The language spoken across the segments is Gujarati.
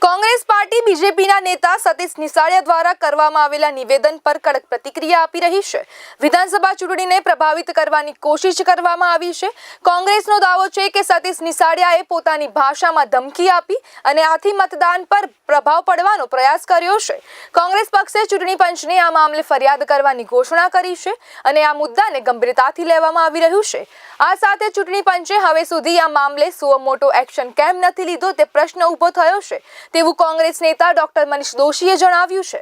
કોંગ્રેસ પાર્ટી બીજેપીના નેતા સતીશ નિસાળિયા દ્વારા કરવામાં આવેલા નિવેદન પર કડક પ્રતિક્રિયા આપી રહી છે. વિધાનસભા ચૂંટણીને પ્રભાવિત કરવાની કોશિશ કરવામાં આવી છે. કોંગ્રેસનો દાવો છે કે સતીશ નિસાળિયાએ પોતાની ભાષામાં ધમકી આપી અને આથી મતદાન પર પ્રભાવ પડવાનો પ્રયાસ કર્યો છે. કોંગ્રેસ પક્ષે ચૂંટણી પંચને આ મામલે ફરિયાદ કરવાની ઘોષણા કરી છે અને આ મુદ્દાને ગંભીરતાથી લેવામાં આવી રહ્યું છે. આ સાથે ચૂંટણી પંચે હવે સુધી આ મામલે સુઓ મોટો એક્શન કેમ નથી લીધો તે પ્રશ્ન ઊભો થયો છે. તેવું કોંગ્રેસ નેતા ડોક્ટર મનીષ દોશીએ જણાવ્યું છે.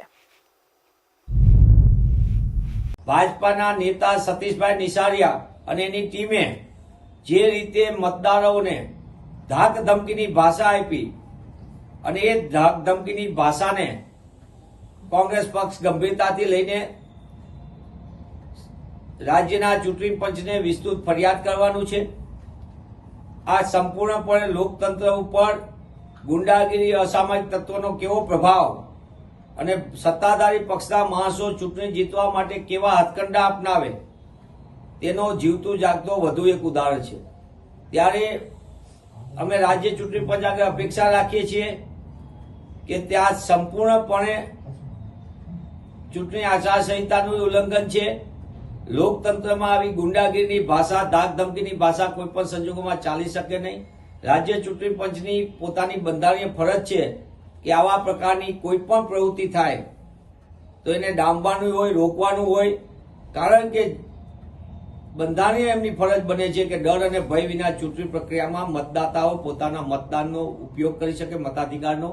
ભાજપાના નેતા સતીશભાઈ નિસારિયા અને એની ટીમે જે રીતે મતદારોને ધાક ધમકીની ભાષા આપી અને એ ધાક ધમકીની ભાષાને કોંગ્રેસ પક્ષ ગંભીરતાથી લઈને રાજ્યના ચૂંટણી પંચને વિસ્તૃત ફરિયાદ કરવાનું છે. આ સંપૂર્ણપણે લોકતંત્ર ઉપર ગુંડાગીરી અસામાજિક તત્વોનો કેવો પ્રભાવ અને સત્તાધારી પક્ષના માણસો ચૂંટણી જીતવા માટે કેવા હથકંડા અપનાવે, તેનો જીવતું જાગતો વધુ એક ઉદાહરણ છે. ત્યારે અમે રાજ્ય ચૂંટણી પંચ આગળ અપેક્ષા રાખીએ છીએ કે ત્યાં સંપૂર્ણપણે ચૂંટણી આચારસંહિતાનું ઉલ્લંઘન છે. લોકતંત્રમાં આવી ગુંડાગીરીની ભાષા ધાક ધમકીની ભાષા કોઈ પણ સંજોગોમાં ચાલી શકે નહીં. રાજ્ય ચૂંટણી પંચની પોતાની બંધારણીય ફરજ છે કે આવા પ્રકારની કોઈ પણ પ્રવૃત્તિ થાય, તો એને ડામવાનું હોય, રોકવાનું હોય, કારણ કે બંધારણીય એમની ફરજ બને છે કે ડર અને ભય વિના ચૂંટણી પ્રક્રિયામાં મતદાતાઓ પોતાના મતદાનનો ઉપયોગ કરી શકે, મતાધિકારનો.